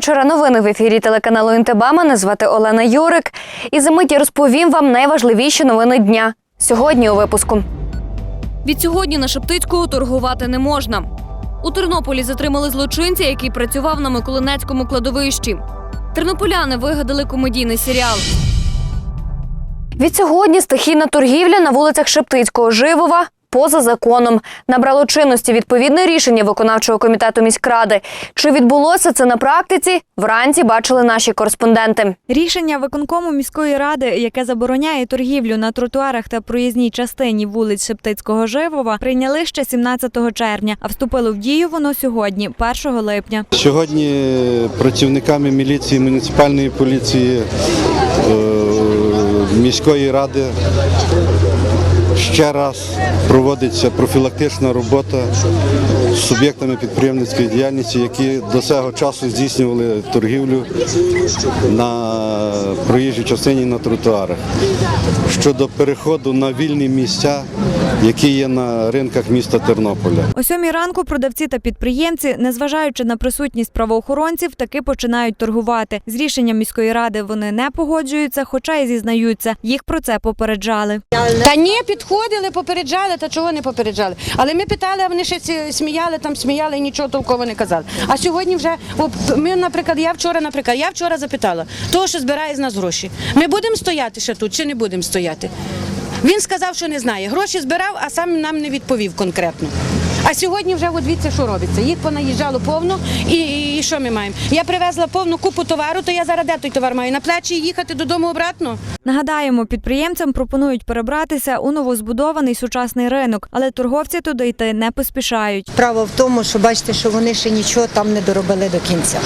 вечора. Новини в ефірі телеканалу НТБ. Мене звати Олена Юрик. І за миті розповім вам найважливіші новини дня. Сьогодні у випуску. Від сьогодні на Шептицького торгувати не можна. У Тернополі затримали злочинця, який працював на Миколинецькому кладовищі. Тернополяни вигадали комедійний серіал. Від сьогодні стихійна торгівля на вулицях Шептицького Живова поза законом. Набрало чинності відповідне рішення виконавчого комітету міськради. Чи відбулося це на практиці? Вранці бачили наші кореспонденти. Рішення виконкому міської ради, яке забороняє торгівлю на тротуарах та проїзній частині вулиць Шептицького Живова, прийняли ще 17 червня, а вступило в дію воно сьогодні, 1 липня. Сьогодні працівниками міліції, муніципальної поліції, е, міської ради ще раз проводиться профілактична робота з суб'єктами підприємницької діяльності, які до цього часу здійснювали торгівлю на проїжджій частині на тротуарах. Щодо переходу на вільні місця, які є на ринках міста Тернополя. О сьомій ранку продавці та підприємці, незважаючи на присутність правоохоронців, таки починають торгувати. З рішенням міської ради вони не погоджуються, хоча й зізнаються. Їх про це попереджали. Та ні, підходили, попереджали, та чого не попереджали. Але ми питали, а вони ще ці- сміяли, там сміяли і нічого толково не казали. А сьогодні вже, ми, наприклад, я вчора, наприклад, я вчора запитала, того, що збирає з нас гроші. Ми будемо стояти ще тут чи не будемо стояти? Він сказав, що не знає. Гроші збирав, а сам нам не відповів конкретно. А сьогодні вже от дивіться, що робиться. Їх понаїжджало повно, і, і, і що ми маємо? Я привезла повну купу товару, то я зараз де той товар маю? На плечі їхати додому обратно? Нагадаємо, підприємцям пропонують перебратися у новозбудований сучасний ринок, але торговці туди йти не поспішають. Справа в тому, що бачите, що вони ще нічого там не доробили до кінця.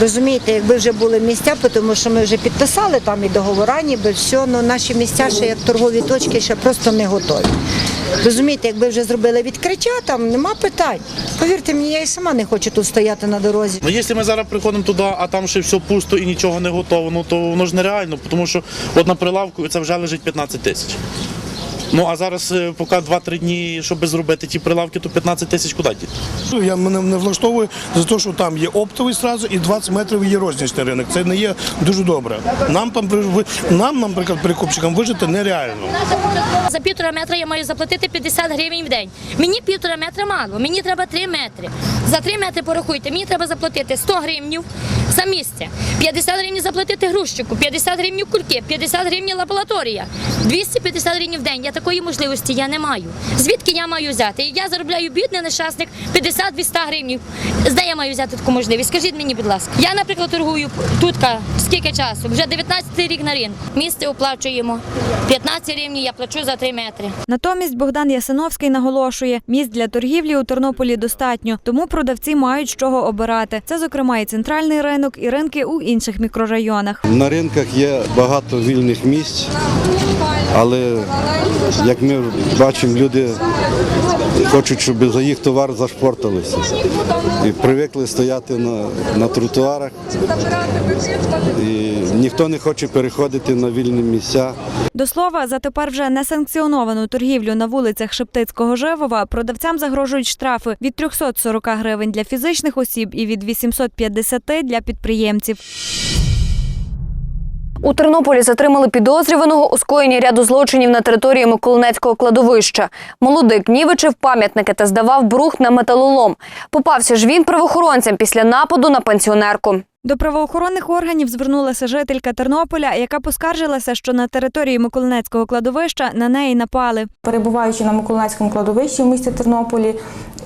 Розумієте, якби вже були місця, тому що ми вже підписали там і договора, ніби все, але наші місця ще як торгові точки ще просто не готові. Розумієте, якби вже зробили відкриття, там нема питань. Повірте мені, я і сама не хочу тут стояти на дорозі. Ну, якщо ми зараз приходимо туди, а там ще все пусто і нічого не готово, ну то воно ж нереально, тому що от на прилавку це вже лежить 15 тисяч. Ну а зараз, е, поки 2-3 дні, щоб зробити ті прилавки, то 15 тисяч куди діти? Ну, Я мене не влаштовую за те, що там є оптовий зразу і 20 метрів є рознічний ринок. Це не є дуже добре. Нам там нам, наприклад, перекупщикам вижити нереально. За півтора метра я маю заплатити 50 гривень в день. Мені півтора метра мало, мені треба 3 метри. За 3 метри порахуйте, мені треба заплатити 100 гривнів за місце, 50 гривень заплатити грузчику, 50 гривень кульки, 50 гривень лабораторія, 250 гривень в день. Я такої можливості я не маю. Звідки я маю взяти? І я заробляю бідний нещасник 50-200 гривень. Де я маю взяти таку можливість? Скажіть мені, будь ласка. Я, наприклад, торгую тут скільки часу? Вже 19 рік на ринку. Місце оплачуємо. 15 гривень я плачу за 3 метри. Натомість Богдан Ясиновський наголошує, місць для торгівлі у Тернополі достатньо, тому продавці мають з чого обирати. Це, зокрема, і центральний ринок, і ринки у інших мікрорайонах. На ринках є багато вільних місць, але як ми бачимо, люди хочуть, щоб за їх товар зашпорталися. І привикли стояти на, на тротуарах. І ніхто не хоче переходити на вільні місця. До слова, за тепер вже несанкціоновану торгівлю на вулицях Шептицького Живова продавцям загрожують штрафи від 340 гривень для фізичних осіб і від 850 для підприємців. У Тернополі затримали підозрюваного у скоєнні ряду злочинів на території Миколинецького кладовища. Молодик нівичив пам'ятники та здавав брухт на металолом. Попався ж він правоохоронцям після нападу на пенсіонерку. До правоохоронних органів звернулася жителька Тернополя, яка поскаржилася, що на території Миколинецького кладовища на неї напали. Перебуваючи на Миколаївському кладовищі в місті Тернополі,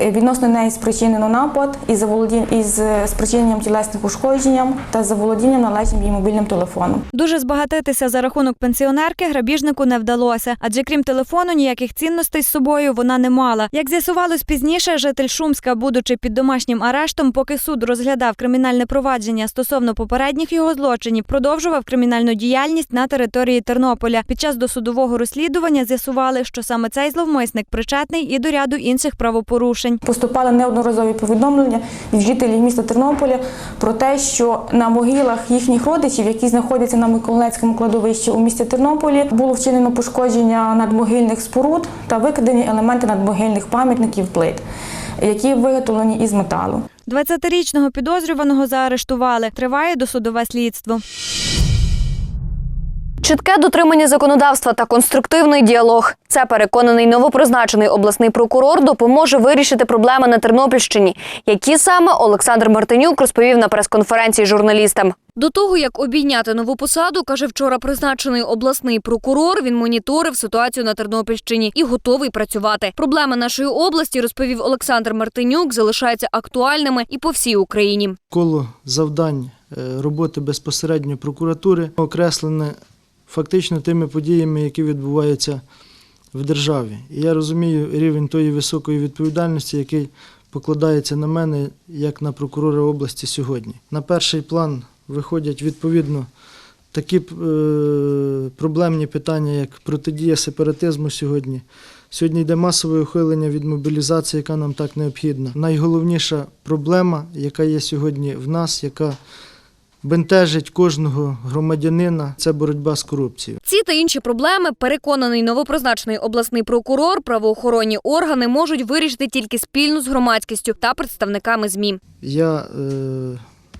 е, відносно неї спричинено напад із із е, спричиненням тілесних ушкодженням та заволодінням належним її мобільним телефоном. Дуже збагатитися за рахунок пенсіонерки грабіжнику не вдалося, адже крім телефону, ніяких цінностей з собою вона не мала. Як з'ясувалось пізніше, житель Шумська, будучи під домашнім арештом, поки суд розглядав кримінальне провадження стосовно попередніх його злочинів, продовжував кримінальну діяльність на території Тернополя. Під час досудового розслідування з'ясували, що саме цей зловмисник причетний і до ряду інших правопорушень. Поступали неодноразові повідомлення від жителів міста Тернополя про те, що на могилах їхніх родичів, які знаходяться на Миколаївському кладовищі у місті Тернополі, було вчинено пошкодження надмогильних споруд та викрадені елементи надмогильних пам'ятників плит, які виготовлені із металу. 20-річного підозрюваного заарештували. Триває досудове слідство. Чітке дотримання законодавства та конструктивний діалог. Це переконаний новопризначений обласний прокурор допоможе вирішити проблеми на Тернопільщині, які саме Олександр Мартинюк розповів на прес-конференції журналістам. До того як обійняти нову посаду, каже вчора призначений обласний прокурор. Він моніторив ситуацію на Тернопільщині і готовий працювати. Проблеми нашої області, розповів Олександр Мартинюк, залишаються актуальними і по всій Україні. коло завдань е, роботи безпосередньо прокуратури окреслене фактично тими подіями, які відбуваються в державі. І я розумію рівень тої високої відповідальності, який покладається на мене як на прокурора області сьогодні. На перший план виходять відповідно такі е, проблемні питання, як протидія сепаратизму сьогодні. Сьогодні йде масове ухилення від мобілізації, яка нам так необхідна. Найголовніша проблема, яка є сьогодні в нас, яка бентежить кожного громадянина, це боротьба з корупцією. Ці та інші проблеми, переконаний новопризначений обласний прокурор, правоохоронні органи можуть вирішити тільки спільно з громадськістю та представниками ЗМІ. Я е,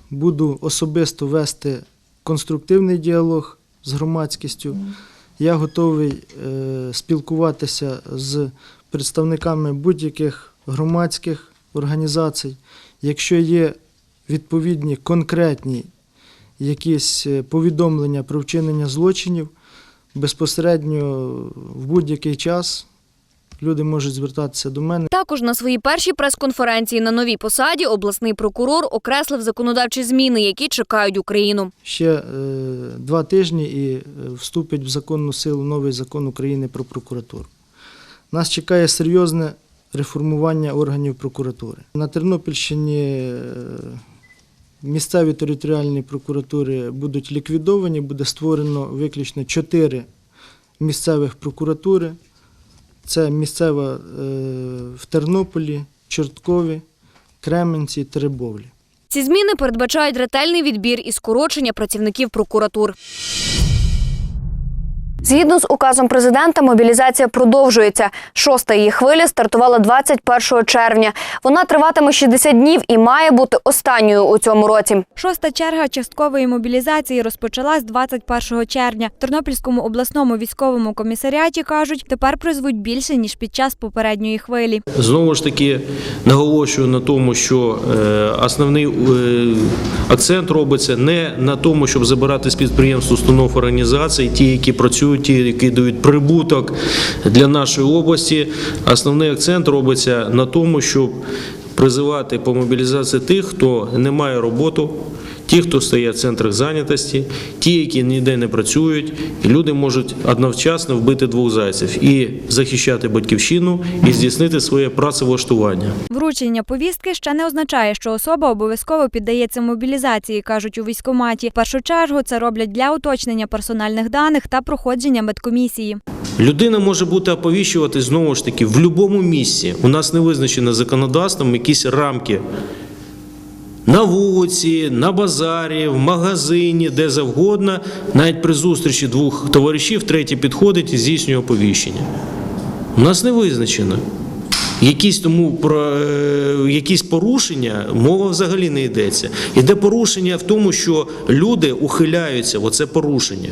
буду особисто вести конструктивний діалог з громадськістю. Я готовий е, спілкуватися з представниками будь-яких громадських організацій. Якщо є відповідні конкретні якісь е, повідомлення про вчинення злочинів, безпосередньо в будь-який час люди можуть звертатися до мене. Також на своїй першій прес-конференції на новій посаді обласний прокурор окреслив законодавчі зміни, які чекають Україну. Ще е, два тижні і е, вступить в законну силу новий закон України про прокуратуру. Нас чекає серйозне реформування органів прокуратури. На Тернопільщині е, місцеві територіальні прокуратури будуть ліквідовані, буде створено виключно чотири місцевих прокуратури. Це місцева е, в Тернополі, Чорткові, Кременці, Теребовлі. Ці зміни передбачають ретельний відбір і скорочення працівників прокуратур. Згідно з указом президента, мобілізація продовжується. Шоста її хвиля стартувала 21 червня. Вона триватиме 60 днів і має бути останньою у цьому році. Шоста черга часткової мобілізації розпочалась 21 червня. В Тернопільському обласному військовому комісаріаті кажуть, тепер призвуть більше ніж під час попередньої хвилі. Знову ж таки наголошую на тому, що е, основний е, акцент робиться не на тому, щоб забирати з підприємств, установ організацій, ті, які працюють, ті, які дають прибуток для нашої області. Основний акцент робиться на тому, щоб призивати по мобілізації тих, хто не має роботу. Ті, хто стоять в центрах зайнятості, ті, які ніде не працюють, і люди можуть одночасно вбити двох зайців і захищати батьківщину, і здійснити своє працевлаштування. Вручення повістки ще не означає, що особа обов'язково піддається мобілізації, кажуть у військкоматі. В першу чергу це роблять для уточнення персональних даних та проходження медкомісії. Людина може бути оповіщувати знову ж таки в будь-якому місці. У нас не визначено законодавством якісь рамки. На вулиці, на базарі, в магазині, де завгодно, навіть при зустрічі двох товаришів, третій підходить і здійснює оповіщення. У нас не визначено. Якісь тому про е, якісь порушення мова взагалі не йдеться. Іде порушення в тому, що люди ухиляються, оце порушення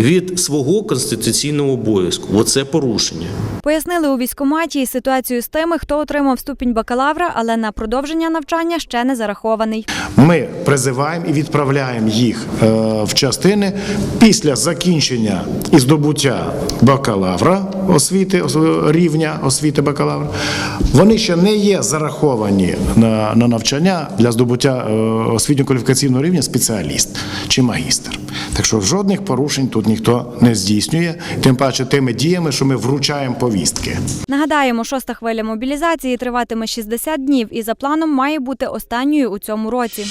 від свого конституційного обов'язку. Оце порушення. Пояснили у військкоматі і ситуацію з тими, хто отримав ступінь бакалавра, але на продовження навчання ще не зарахований. Ми призиваємо і відправляємо їх е, в частини після закінчення і здобуття бакалавра освіти ос- рівня освіти бакалавра. Вони ще не є зараховані на, на навчання для здобуття е, освітньо-кваліфікаційного рівня спеціаліст чи магістр. Так що жодних порушень тут ніхто не здійснює, тим паче тими діями, що ми вручаємо повістки. Нагадаємо, шоста хвиля мобілізації триватиме 60 днів і за планом має бути останньою у цьому році.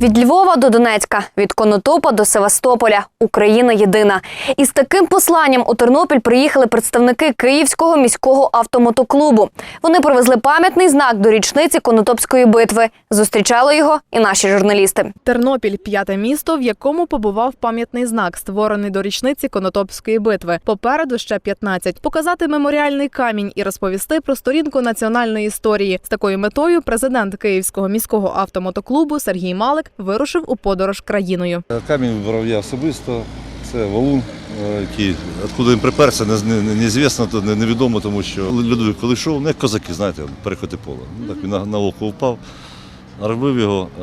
Від Львова до Донецька, від Конотопа до Севастополя. Україна єдина. І з таким посланням у Тернопіль приїхали представники Київського міського автомотоклубу. Вони привезли пам'ятний знак до річниці Конотопської битви. Зустрічали його і наші журналісти. Тернопіль п'яте місто, в якому побував пам'ятний знак, створений до річниці Конотопської битви. Попереду ще 15. Показати меморіальний камінь і розповісти про сторінку національної історії. З такою метою президент Київського міського автомотоклубу Сергій Малик вирушив у подорож країною. Камінь вибрав я особисто. Це валун, е, який откуда він приперся, не, не, неізвісно, то не- невідомо, тому що Людовик, коли йшов, не як козаки, знаєте, переходи поле. Ну, так він на, на око впав. Робив його е,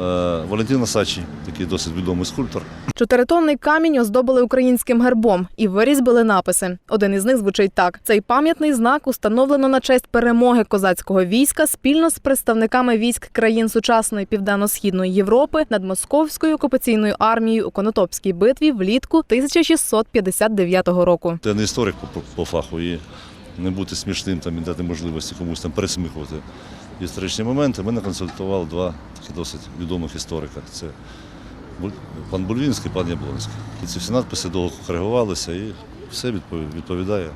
Валентин Асачі, такий досить відомий скульптор. Чотиритонний камінь оздобили українським гербом і вирізбили написи. Один із них звучить так: цей пам'ятний знак установлено на честь перемоги козацького війська спільно з представниками військ країн сучасної південно-східної Європи над московською окупаційною армією у Конотопській битві влітку 1659 року. Я не історик по, фаху і не бути смішним там і дати можливості комусь там пересміхувати історичні моменти. Мене консультували два такі досить відомих історика. Це пан Бульвінський, пан Яблонський. І ці всі надписи довго коригувалися і все відповідає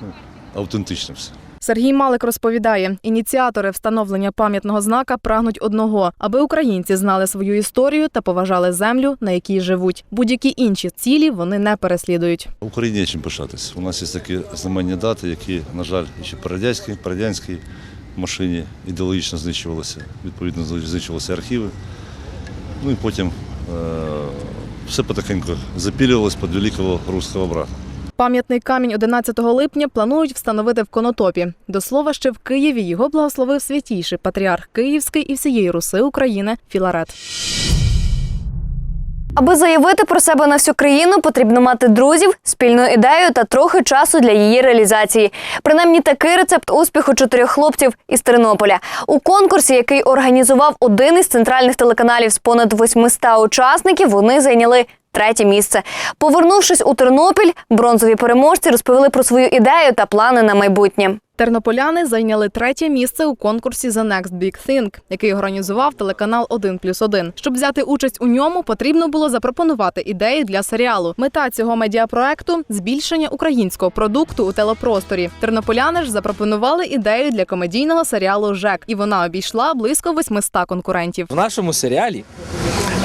ну, автентично все. Сергій Малик розповідає, ініціатори встановлення пам'ятного знака прагнуть одного, аби українці знали свою історію та поважали землю, на якій живуть. Будь-які інші цілі вони не переслідують. В Україні є чим пишатись. У нас є такі знаменні дати, які, на жаль, ще по радянській, по радянській машині ідеологічно знищувалися. Відповідно, знищувалися архіви. Ну і потім е- все потихеньку запілювалось під великого руського брата. Пам'ятний камінь 11 липня планують встановити в Конотопі. До слова, ще в Києві його благословив святійший патріарх Київський і всієї Руси України Філарет. Аби заявити про себе на всю країну, потрібно мати друзів, спільну ідею та трохи часу для її реалізації. Принаймні такий рецепт успіху чотирьох хлопців із Тернополя. У конкурсі, який організував один із центральних телеканалів з понад 800 учасників, вони зайняли. Третє місце. Повернувшись у Тернопіль, бронзові переможці розповіли про свою ідею та плани на майбутнє. Тернополяни зайняли третє місце у конкурсі The Next Big Thing, який організував телеканал 1 плюс 1. Щоб взяти участь у ньому, потрібно було запропонувати ідеї для серіалу. Мета цього медіапроекту збільшення українського продукту у телепросторі. Тернополяни ж запропонували ідею для комедійного серіалу ЖЕК, і вона обійшла близько 800 конкурентів. В нашому серіалі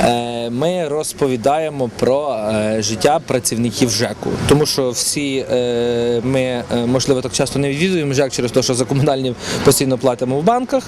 е, ми розповідаємо про е, життя працівників ЖЕКу, тому що всі е, ми, е, можливо, так часто не відвідуємо ЖЕК через те, що за комунальні постійно платимо в банках.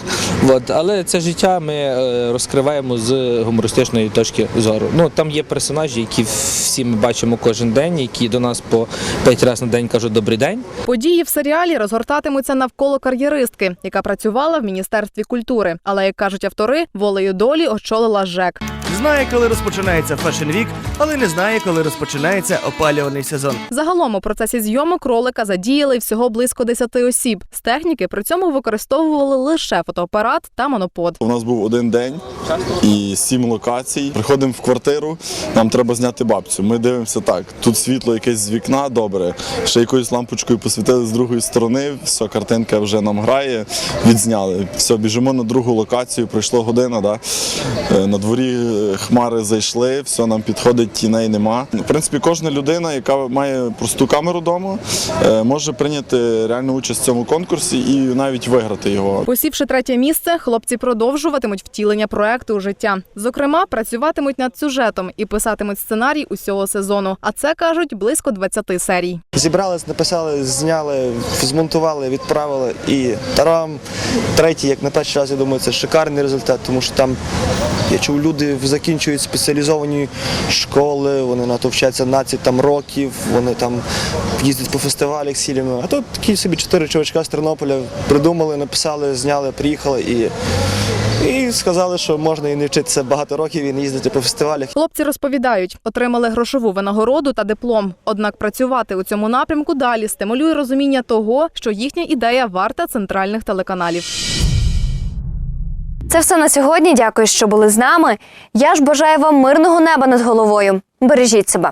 Але це життя ми розкриваємо з гумористичної точки зору. Ну там є персонажі, які всі ми бачимо кожен день, які до нас по п'ять разів на день кажуть добрий день. Події в серіалі розгортатимуться навколо кар'єристки, яка працювала в міністерстві культури. Але як кажуть автори, волею долі очолила ЖЕК. Знає, коли розпочинається Fashion Week, але не знає, коли розпочинається опалювальний сезон. Загалом у процесі зйомок ролика задіяли всього близько 10 осіб. З техніки при цьому використовували лише фотоапарат та монопод. У нас був один день і сім локацій. Приходимо в квартиру, нам треба зняти бабцю. Ми дивимося так. Тут світло якесь з вікна, добре. Ще якоюсь лампочкою посвітили з другої сторони. Все, картинка вже нам грає, відзняли. Все, біжимо на другу локацію. Пройшло година. Да? Е, На дворі е, хмари зайшли, все нам підходить, тіней нема. В принципі, кожна людина, яка має просту камеру вдома, е, може прийняти реальну участь в цьому конкурсі і навіть виграти його. Посівши третє місце, хлопці продовжуватимуть втілення проекту у життя. Зокрема, працюватимуть над сюжетом і писатимуть сценарій усього сезону. А це кажуть близько 20 серій. Зібрались, написали, зняли, змонтували, відправили. І тарам, третій, як на перший раз, я думаю, це шикарний результат, тому що там я чув, люди закінчують спеціалізовані школи, вони на то вчаться 12 там років, вони там їздять по фестивалях сілями. А тут такі собі чотири чувачка з Тернополя придумали, написали, зняли, приїхали і, і сказали, що можна і не вчитися багато років і не їздити по фестивалях. Хлопці розповідають, отримали грошову винагороду та диплом. Однак працювати у цьому напрямку далі стимулює розуміння того, що їхня ідея варта центральних телеканалів. Це все на сьогодні. Дякую, що були з нами. Я ж бажаю вам мирного неба над головою. Бережіть себе.